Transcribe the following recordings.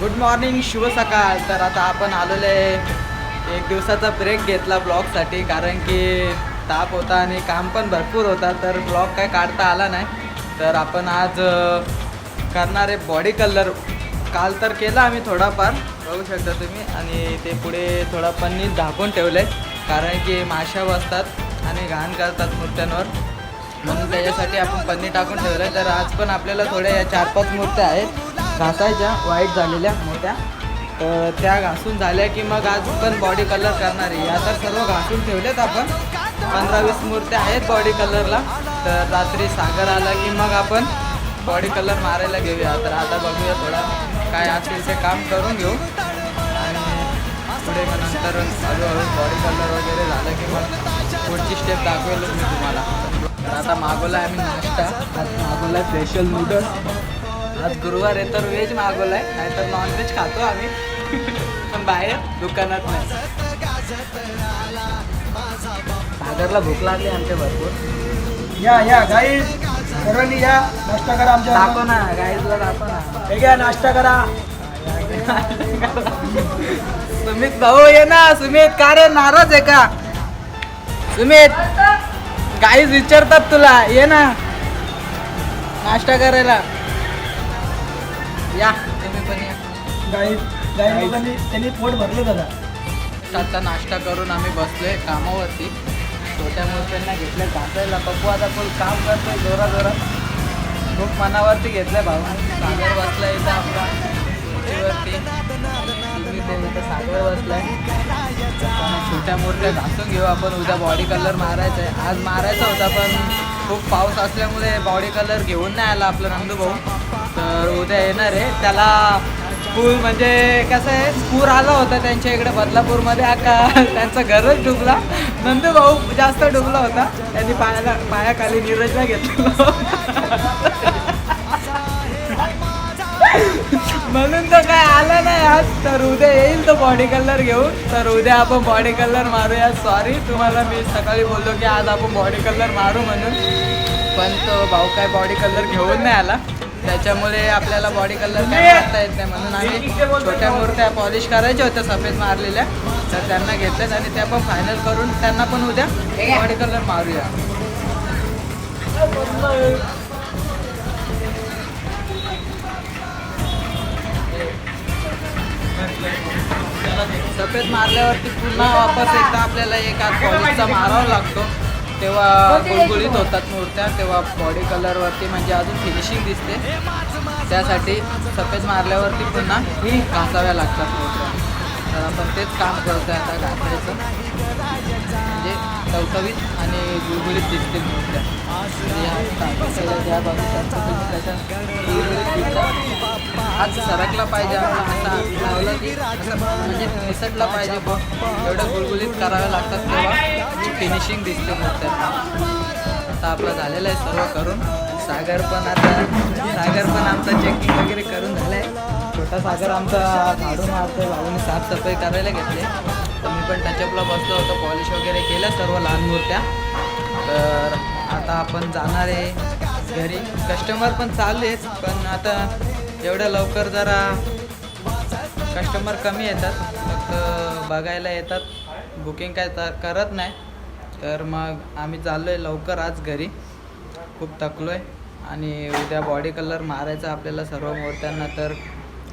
Good morning शुभ सकाळ तर आता आपण आलेलो आहे. एक दिवसाचा ब्रेक घेतला ब्लॉगसाठी कारण की ताप होता आणि काम पण भरपूर होता तर ब्लॉग काय काढता आला नाही. तर आपण आज करणारे करणार आहे बॉडी कलर काल तर केला आम्ही थोडाफार बघू शकता तुम्ही. आणि ते पुढे थोडा पन्नी झाकून ठेवलं आहे कारण की माशा बसतात आणि घाण करतात मूर्त्यांवर. म्हणून त्याच्यासाठी आपण पन्नी टाकून ठेवलं आहे तर आज पण आपल्याला थोड्या या चार पाच मूर्त्या आहेत. घासायच्या वाईट झालेल्या मोठ्या. तर त्या घासून झाल्या की मग आज पण बॉडी कलर करणार आहे. आता तर सर्व घासून ठेवलेत आपण. पंधरा वीस मूर्त्या आहेत बॉडी कलरला तर रात्री सागर आला की मग आपण बॉडी कलर मारायला घेऊया. तर आता बघूया थोडा काय असेल ते काम करून घेऊ. आणि पुढे मग नंतर हळूहळू बॉडी कलर वगैरे झालं की मग पुढची स्टेप दाखवेलच मी तुम्हाला. आता मागवला आहे आम्ही नाश्ता. मागवला स्पेशल नूडल्स आज गुरुवार आहे तर व्हेज मागवला आहे नाहीतर नॉनव्हेज खातो आम्ही. पण बाहेर दुकानात नाही. सागरला भूक लागली आमच्या भरपूर. या या गाई सर्वांनी या नाश्ता करा आमच्या दाखव ना गाईजला दाखव ना. हे घ्या नाश्ता करा. सुमित भाऊ ये ना सुमित. का रे नाराज आहे का? सुमित गाईज विचारतात तुला ये ना. नाश्ता करायला. या. तुम्ही पण या. गाई गाई लोकांनी त्यांनी पोट भरलं दादा. आता नाश्ता करून आम्ही बसलोय कामावरती. छोट्या मूर्त्यांना घेतलं घासायला पप्पू आता फुल काम करतोय जोरा जोरात खूप मनावरती घेतलंय भाऊ. सागर बसलाय इथं आपला. सागर बसलाय. छोट्या मूर्त्या घासून घेऊ आपण. उद्या बॉडी कलर मारायचा आहे. आज मारायचा होता पण खूप पाऊस असल्यामुळे बॉडी कलर घेऊन नाही आला आपला नंदू भाऊ तर उद्या येणार आहे त्याला स्कूल म्हणजे कसं आहे पूर आला होता त्यांच्या इकडे बदलापूरमध्ये. आता त्यांचा घरच डुबला. नंदू भाऊ जास्त डुबला होता. त्यांनी पायाला पायाखाली नीरजला घेतलं. म्हणून तो काय आला नाही आज. तर उद्या येईल तो बॉडी कलर घेऊन. तर उद्या आपण बॉडी कलर मारूया. सॉरी तुम्हाला मी सकाळी बोललो की आज आपण बॉडी कलर मारू म्हणून. पण तो भाऊ काय बॉडी कलर घेऊन नाही आला. त्याच्यामुळे आपल्याला बॉडी कलर काय करता येत नाही म्हणून आम्ही छोट्या मूर्त्या पॉलिश करायच्या होत्या सफेद मारलेल्या. तर त्यांना घेतल्यात आणि त्या पण फायनल करून त्यांना पण उद्या बॉडी कलर मारूया. सफेद मारल्यावरती पुन्हा वापस एकदा आपल्याला एक आत पॉलिशचा मारावा लागतो. तेव्हा गुळगुळीत होतात मूर्त्या तेव्हा बॉडी कलरवरती म्हणजे अजून फिनिशिंग दिसते. त्यासाठी सफेद मारल्यावरती पुन्हा घासाव्या लागतात मूर्त्या. तर आपण तेच काम करतोय आता घासायचं. म्हणजे टवटवीत आणि गुळगुळीत दिसतील मूर्त्या. आज सरकला पाहिजे आपण असा लावला की म्हणजे निसटला पाहिजे बघ एवढं गुळगुळीत कराव्या लागतात तेव्हा. फिनिशिंग दिसते मूर्त्या आता आपलं झालेलं आहे सर्व करून. सागर पण आता सागर पण आमचा चेकिंग वगैरे करून झालाय. छोटा सागर आमचा झाडून मारतोय भाऊने साफसफाई करायला घेतले. तर मी पण टचअपला बसलो होतो पॉलिश वगैरे केलं सर्व लहान मूर्त्या. तर आता आपण जाणार आहे घरी. कस्टमर पण चाललेच पण आता एवढ्या लवकर जरा कस्टमर कमी येतात. फक्त बघायला येतात. बुकिंग काय तर करत नाही. तर मग आम्ही चाललो आहे लवकर आज घरी. खूप थकलो आहे आणि उद्या बॉडी कलर मारायचा आपल्याला सर्व मूर्त्यांना तर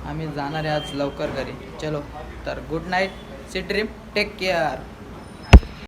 आम्ही जाणार आहे आज लवकर घरी. चलो तर good night see dream take care